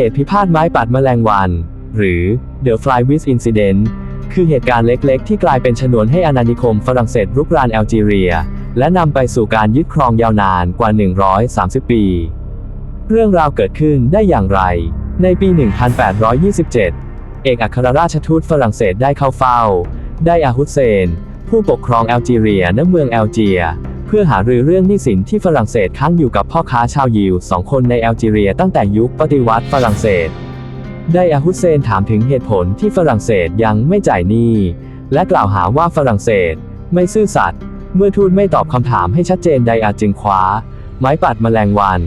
เหตุพิพาทไม้ปัดแมลงวัน หรือ The Fly With Incident คือเหตุการณ์เล็กๆ ที่กลายเป็นชนวนให้อาณานิคมฝรั่งเศสรุกรานแอลจีเรีย และนำไปสู่การยึดครองยาวนานกว่า 130 ปี เรื่องราวเกิดขึ้นได้อย่างไร ในปี 1827 เอกอัครราชทูตฝรั่งเศสได้เข้าเฝ้า ได้อาฮุเซน ผู้ปกครองแอลจีเรียณเมืองแอลเจีย เพื่อหารือเรื่องหนี้สินที่ฝรั่งเศสค้างอยู่กับพ่อค้าชาวยิวสองคนในแอลจีเรียตั้งแต่ยุคปฏิวัติฝรั่งเศส ได้อาฮุเซนถามถึงเหตุผลที่ฝรั่งเศสยังไม่จ่ายหนี้ และกล่าวหาว่าฝรั่งเศส ไม่ซื่อสัตย์เมื่อทูตไม่ตอบคำถามให้ชัดเจนไดอาจึงคว้า ไม้ปัดแมลงวัน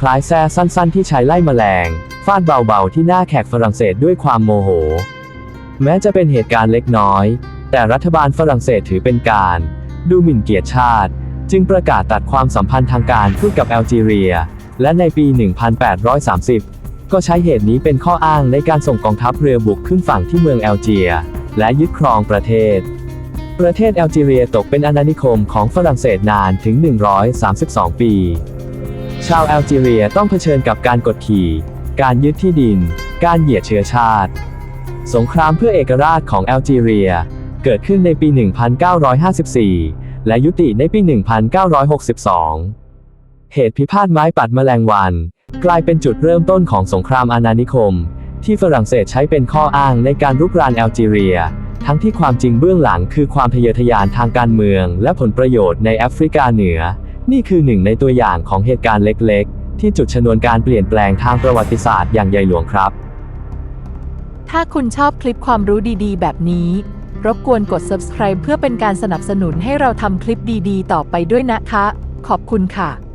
คล้ายแส้สั้น ๆ ที่ใช้ไล่แมลง ฟาดเบาๆที่หน้าแขกฝรั่งเศสด้วยความโมโห แม้จะเป็นเหตุการณ์เล็กน้อย แต่รัฐบาลฝรั่งเศสถือเป็นการ ดูหมิ่นเกียรติชาติ จึงประกาศตัดความสัมพันธ์ทางการทูตกับแอลจีเรีย และในปี 1830 ก็ใช้เหตุนี้เป็นข้ออ้างในการส่งกองทัพเรือบุกขึ้นฝั่งที่เมืองแอลเจีย และยึดครองประเทศ ประเทศแอลจีเรียตกเป็นอาณานิคมของฝรั่งเศสนานถึง 132 ปี ชาวแอลจีเรียต้องเผชิญกับการกดขี่ การยึดที่ดิน การเหยียดเชื้อชาติ สงครามเพื่อเอกราชของแอลจีเรีย เกิดขึ้นในปี 1954 และยุติในปี 1962 เหตุพิพาทไม้ปัดแมลงวัน กลายเป็นจุดเริ่มต้นของสงครามอาณานิคม ที่ฝรั่งเศสใช้เป็นข้ออ้างในการรุกรานแอลจีเรีย ทั้งที่ความจริงเบื้องหลังคือความทะเยอทะยานทางการเมือง และผลประโยชน์ในแอฟริกาเหนือ นี่คือหนึ่งในตัวอย่างของเหตุการณ์เล็กๆ ที่จุดชนวนการเปลี่ยนแปลงทางประวัติศาสตร์อย่างใหญ่หลวงครับถ้าคุณชอบคลิปความรู้ดีๆ แบบนี้ รบกวนกด subscribe เพื่อเป็นการสนับสนุนให้เราทำคลิปดีๆ ต่อไปด้วยนะคะ ขอบคุณค่ะ